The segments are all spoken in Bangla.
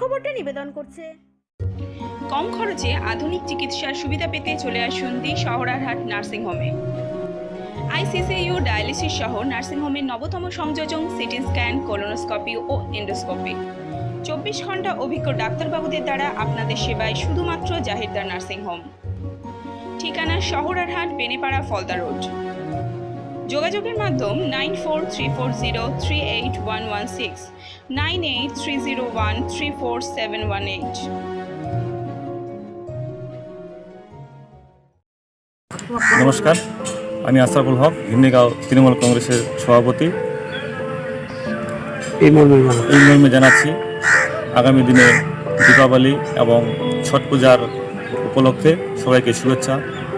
খবরটা নিবেদন করছে। কম খরচে আধুনিক চিকিৎসার সুবিধা পেতে চলে আসুন দি শহরারহাট নার্সিংহোমে আইসিসিইউ ডায়ালিসিস সহ নার্সিংহোমের নবতম সংযোজন সিটি স্ক্যান, কোলোনোস্কোপি ও এন্ডোস্কোপি। চব্বিশ ঘণ্টা অভিজ্ঞ ডাক্তারবাবুদের দ্বারা আপনাদের সেবায় শুধুমাত্র জাহিরদার নার্সিংহোম ঠিকানা শহরারহাট, বেনেপাড়া, ফলদা রোড। যোগাযোগের মাধ্যম nine four three four zero three eight one one six nine eight three zero one three four seven one eight. নমস্কার আমি আশরাফুল হক হিন্দিগাঁও তৃণমূল কংগ্রেসের সভাপতি। এই মর্মে এই মর্মে জানাচ্ছি আগামী দিনে দীপাবলি এবং ছট পূজার উপলক্ষে সবাইকে শুভেচ্ছা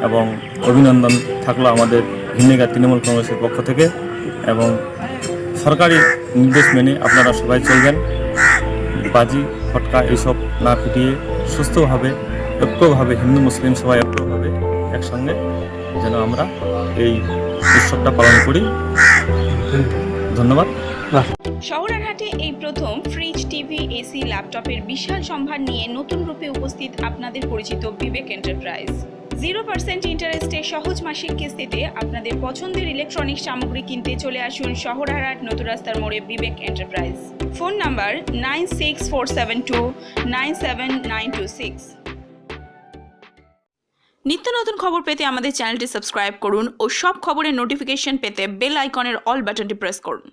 এবং অভিনন্দন থাকল আমাদের হিন্দিগাঁ তৃণমূল কংগ্রেসের পক্ষ থেকে এবং সরকারি নির্দেশ মেনে আপনারা সবাই চলবেন। বাজি, ফটকা এইসব না ফুটিয়ে সুস্থভাবে, ঐক্যভাবে হিন্দু, মুসলিম সবাই ঐক্যভাবে একসঙ্গে যেন আমরা এই উৎসবটা পালন করি। ধন্যবাদ। শহরারহাটে এই প্রথম ফ্রিজ, টিভি, এসি, ল্যাপটপের বিশাল সম্ভার নিয়ে নতুন রূপে উপস্থিত আপনাদের পরিচিত বিবেক এন্টারপ্রাইজ। জিরো পার্সেন্ট ইন্টারেস্টে সহজ মাসিক কিস্তিতে আপনাদের পছন্দের ইলেকট্রনিক সামগ্রী কিনতে চলে আসুন শহরহাট নতুন রাস্তার মোড়ে Bibek enterprise phone number nine six four seven two nine seven nine two six নিত্য নতুন খবর পেতে আমাদের চ্যানেলটি সাবস্ক্রাইব করুন ও সব খবরের নোটিফিকেশন পেতে বেল আইকনের অল বাটনটি প্রেস করুন।